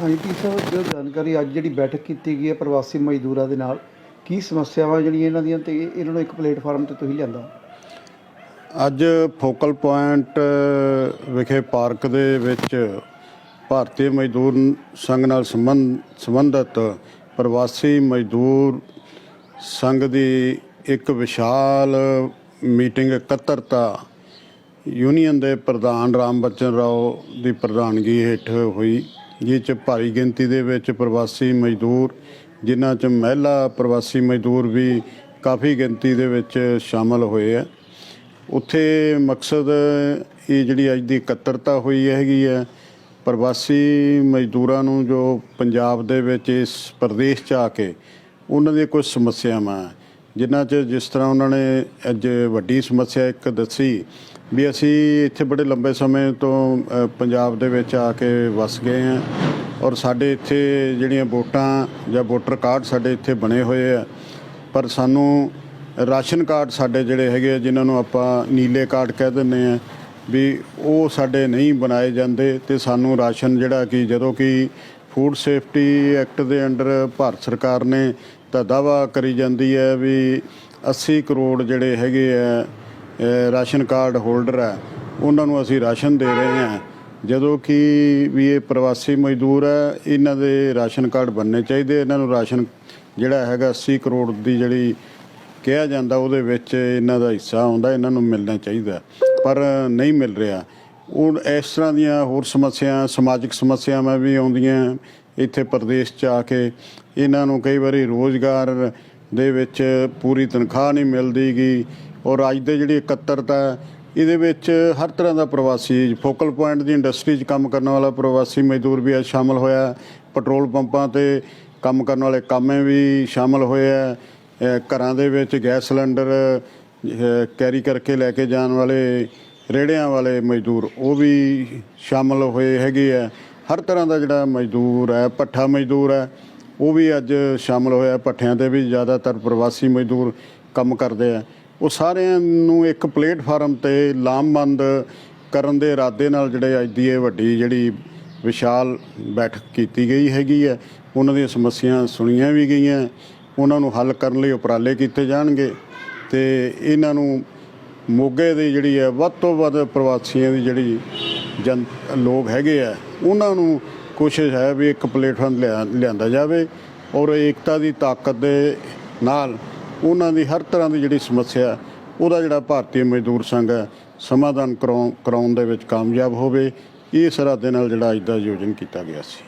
ਹਾਂਜੀ ਟੀ ਸਾਹਿਬ, ਜੋ ਜਾਣਕਾਰੀ ਅੱਜ ਜਿਹੜੀ ਬੈਠਕ ਕੀਤੀ ਗਈ ਹੈ ਪ੍ਰਵਾਸੀ ਮਜ਼ਦੂਰਾਂ ਦੇ ਨਾਲ, ਕੀ ਸਮੱਸਿਆਵਾਂ ਜਿਹੜੀਆਂ ਇਹਨਾਂ ਦੀਆਂ ਤੇ ਇਹਨਾਂ ਨੂੰ ਇੱਕ ਪਲੇਟਫਾਰਮ ਤੇ ਤੁਸੀਂ ਲਿਆਂਦਾ? ਅੱਜ ਫੋਕਲ ਪੁਆਇੰਟ ਵਿਖੇ ਪਾਰਕ ਦੇ ਵਿੱਚ ਭਾਰਤੀ ਮਜ਼ਦੂਰ ਸੰਘ ਨਾਲ ਸੰਬੰਧ, ਸੰਬੰਧਿਤ ਪ੍ਰਵਾਸੀ ਮਜ਼ਦੂਰ ਸੰਘ ਦੀ ਇੱਕ ਵਿਸ਼ਾਲ ਮੀਟਿੰਗ ਇਕੱਤਰਤਾ ਯੂਨੀਅਨ ਦੇ ਪ੍ਰਧਾਨ ਰਾਮ ਬਚਨ ਰਾਓ ਦੀ ਪ੍ਰਧਾਨਗੀ ਹੇਠ ਹੋਈ। ਜਿਸ ਚ ਭਾਰੀ ਗਿਣਤੀ ਦੇ ਵਿੱਚ ਪ੍ਰਵਾਸੀ ਮਜ਼ਦੂਰ, ਜਿਨ੍ਹਾਂ ਚ ਮਹਿਲਾ ਪ੍ਰਵਾਸੀ ਮਜ਼ਦੂਰ ਵੀ ਕਾਫੀ ਗਿਣਤੀ ਦੇ ਵਿੱਚ ਸ਼ਾਮਲ ਹੋਏ ਆ। ਉੱਥੇ ਮਕਸਦ ਇਹ ਜਿਹੜੀ ਅੱਜ ਦੀ ਇਕੱਤਰਤਾ ਹੋਈ ਹੈਗੀ ਹੈ ਪ੍ਰਵਾਸੀ ਮਜ਼ਦੂਰਾਂ ਨੂੰ ਜੋ ਪੰਜਾਬ ਦੇ ਵਿੱਚ ਇਸ ਪ੍ਰਦੇਸ਼ 'ਚ ਆ ਕੇ ਉਹਨਾਂ ਦੀਆਂ ਕੁਝ ਸਮੱਸਿਆਵਾਂ, ਜਿਨ੍ਹਾਂ 'ਚ ਜਿਸ ਤਰ੍ਹਾਂ ਉਹਨਾਂ ਨੇ ਅੱਜ ਵੱਡੀ ਸਮੱਸਿਆ ਇੱਕ ਦੱਸੀ ਵੀ ਅਸੀਂ ਇੱਥੇ ਬੜੇ ਲੰਬੇ ਸਮੇਂ ਤੋਂ ਅ, ਪੰਜਾਬ ਦੇ ਵਿੱਚ ਆ ਕੇ ਵਸ ਗਏ ਹਾਂ ਔਰ ਸਾਡੇ ਇੱਥੇ ਜਿਹੜੀਆਂ ਵੋਟਾਂ ਜਾਂ ਵੋਟਰ ਕਾਰਡ ਸਾਡੇ ਇੱਥੇ ਬਣੇ ਹੋਏ ਆ ਪਰ ਸਾਨੂੰ ਰਾਸ਼ਨ ਕਾਰਡ ਸਾਡੇ ਜਿਹੜੇ ਹੈਗੇ ਆ ਜਿਨ੍ਹਾਂ ਨੂੰ ਆਪਾਂ ਨੀਲੇ ਕਾਰਡ ਕਹਿ ਦਿੰਦੇ ਆ ਵੀ ਉਹ ਸਾਡੇ ਨਹੀਂ ਬਣਾਏ ਜਾਂਦੇ ਤੇ ਸਾਨੂੰ ਰਾਸ਼ਨ ਜਿਹੜਾ ਕਿ ਜਦੋਂ ਕਿ ਫੂਡ ਸੇਫਟੀ ਐਕਟ ਦੇ ਅੰਡਰ ਭਾਰਤ ਸਰਕਾਰ ਨੇ ਤਾਂ ਦਾਵਾ ਕਰੀ ਜਾਂਦੀ ਹੈ ਵੀ 80 ਕਰੋੜ ਜਿਹੜੇ ਹੈਗੇ ਆ ਰਾਸ਼ਨ ਕਾਰਡ ਹੋਲਡਰ ਹੈ, ਉਹਨਾਂ ਨੂੰ ਅਸੀਂ ਰਾਸ਼ਨ ਦੇ ਰਹੇ ਹਾਂ। ਜਦੋਂ ਕਿ ਵੀ ਇਹ ਪ੍ਰਵਾਸੀ ਮਜ਼ਦੂਰ ਹੈ, ਇਹਨਾਂ ਦੇ ਰਾਸ਼ਨ ਕਾਰਡ ਬਣਨੇ ਚਾਹੀਦੇ, ਇਹਨਾਂ ਨੂੰ ਰਾਸ਼ਨ ਜਿਹੜਾ ਹੈਗਾ 80 ਕਰੋੜ ਦੀ ਜਿਹੜੀ ਕਿਹਾ ਜਾਂਦਾ, ਉਹਦੇ ਵਿੱਚ ਇਹਨਾਂ ਦਾ ਹਿੱਸਾ ਆਉਂਦਾ ਇਹਨਾਂ ਨੂੰ ਮਿਲਣਾ ਚਾਹੀਦਾ ਪਰ ਨਹੀਂ ਮਿਲ ਰਿਹਾ। ਉਹ ਇਸ ਤਰ੍ਹਾਂ ਦੀਆਂ ਹੋਰ ਸਮੱਸਿਆ, ਸਮਾਜਿਕ ਸਮੱਸਿਆਵਾਂ ਵੀ ਆਉਂਦੀਆਂ ਇੱਥੇ ਪ੍ਰਦੇਸ਼ 'ਚ ਆ ਕੇ ਇਹਨਾਂ ਨੂੰ ਕਈ ਵਾਰੀ ਰੋਜ਼ਗਾਰ ਦੇ ਵਿੱਚ ਪੂਰੀ ਤਨਖਾਹ ਨਹੀਂ ਮਿਲਦੀ ਗੀ ਔਰ ਅੱਜ ਦੇ ਜਿਹੜੀ ਇਕੱਤਰਤਾ ਇਹਦੇ ਵਿੱਚ ਹਰ ਤਰ੍ਹਾਂ ਦਾ ਪ੍ਰਵਾਸੀ ਫੋਕਲ ਪੁਆਇੰਟ ਦੀ ਇੰਡਸਟਰੀ 'ਚ ਕੰਮ ਕਰਨ ਵਾਲਾ ਪ੍ਰਵਾਸੀ ਮਜ਼ਦੂਰ ਵੀ ਅੱਜ ਸ਼ਾਮਲ ਹੋਇਆ ਪੈਟਰੋਲ ਪੰਪਾਂ ਤੇ ਕੰਮ ਕਰਨ ਵਾਲੇ ਕਾਮੇ ਵੀ ਸ਼ਾਮਲ ਹੋਏ ਆ ਘਰਾਂ ਦੇ ਵਿੱਚ ਗੈਸ ਸਿਲੰਡਰ ਕੈਰੀ ਕਰਕੇ ਲੈ ਕੇ ਜਾਣ ਵਾਲੇ ਰੇੜਿਆਂ ਵਾਲੇ ਮਜ਼ਦੂਰ, ਉਹ ਵੀ ਸ਼ਾਮਲ ਹੋਏ ਹੈਗੇ ਆ ਹਰ ਤਰ੍ਹਾਂ ਦਾ ਜਿਹੜਾ ਮਜ਼ਦੂਰ ਹੈ ਪੱਠਾ ਮਜ਼ਦੂਰ ਹੈ, ਉਹ ਵੀ ਅੱਜ ਸ਼ਾਮਲ ਹੋਇਆ। ਪੱਠਿਆਂ ਤੇ ਵੀ ਜ਼ਿਆਦਾਤਰ ਪ੍ਰਵਾਸੀ ਮਜ਼ਦੂਰ ਕੰਮ ਕਰਦੇ ਆ ਉਹ ਸਾਰਿਆਂ ਨੂੰ ਇੱਕ ਪਲੇਟਫਾਰਮ ਤੇ ਲਾਮਬੰਦ ਕਰਨ ਦੇ ਇਰਾਦੇ ਨਾਲ ਜਿਹੜੇ ਅੱਜ ਦੀ ਇਹ ਵੱਡੀ ਜਿਹੜੀ ਵਿਸ਼ਾਲ ਬੈਠਕ ਕੀਤੀ ਗਈ ਹੈਗੀ ਹੈ, ਉਹਨਾਂ ਦੀਆਂ ਸਮੱਸਿਆ ਸੁਣੀਆਂ ਵੀ ਗਈਆਂ, ਉਹਨਾਂ ਨੂੰ ਹੱਲ ਕਰਨ ਲਈ ਉਪਰਾਲੇ ਕੀਤੇ ਜਾਣਗੇ ਤੇ ਇਹਨਾਂ ਨੂੰ ਮੋਗੇ ਦੀ ਜਿਹੜੀ ਹੈ, ਵੱਧ ਤੋਂ ਵੱਧ ਪ੍ਰਵਾਸੀਆਂ ਦੀ ਜਿਹੜੀ ਜਨ, ਲੋਕ ਹੈਗੇ ਆ, ਉਹਨਾਂ ਨੂੰ ਕੋਸ਼ਿਸ਼ ਹੈ ਵੀ ਇੱਕ ਪਲੇਟਫਾਰਮ ਲਿਆ, ਲਿਆਂਦਾ ਜਾਵੇ ਔਰ ਏਕਤਾ ਦੀ ਤਾਕਤ ਦੇ ਨਾਲ ਉਹਨਾਂ ਦੀ ਹਰ ਤਰ੍ਹਾਂ ਦੀ ਜਿਹੜੀ ਸਮੱਸਿਆ ਉਹਦਾ ਜਿਹੜਾ ਭਾਰਤੀ ਮਜ਼ਦੂਰ ਸੰਘ ਹੈ, ਸਮਾਧਾਨ ਕਰਾਉਣ ਕਰਾਉਣ ਦੇ ਵਿੱਚ ਕਾਮਯਾਬ ਹੋਵੇ ਇਸ ਇਰਾਦੇ ਨਾਲ ਜਿਹੜਾ ਅੱਜ ਦਾ ਆਯੋਜਨ ਕੀਤਾ ਗਿਆ ਸੀ।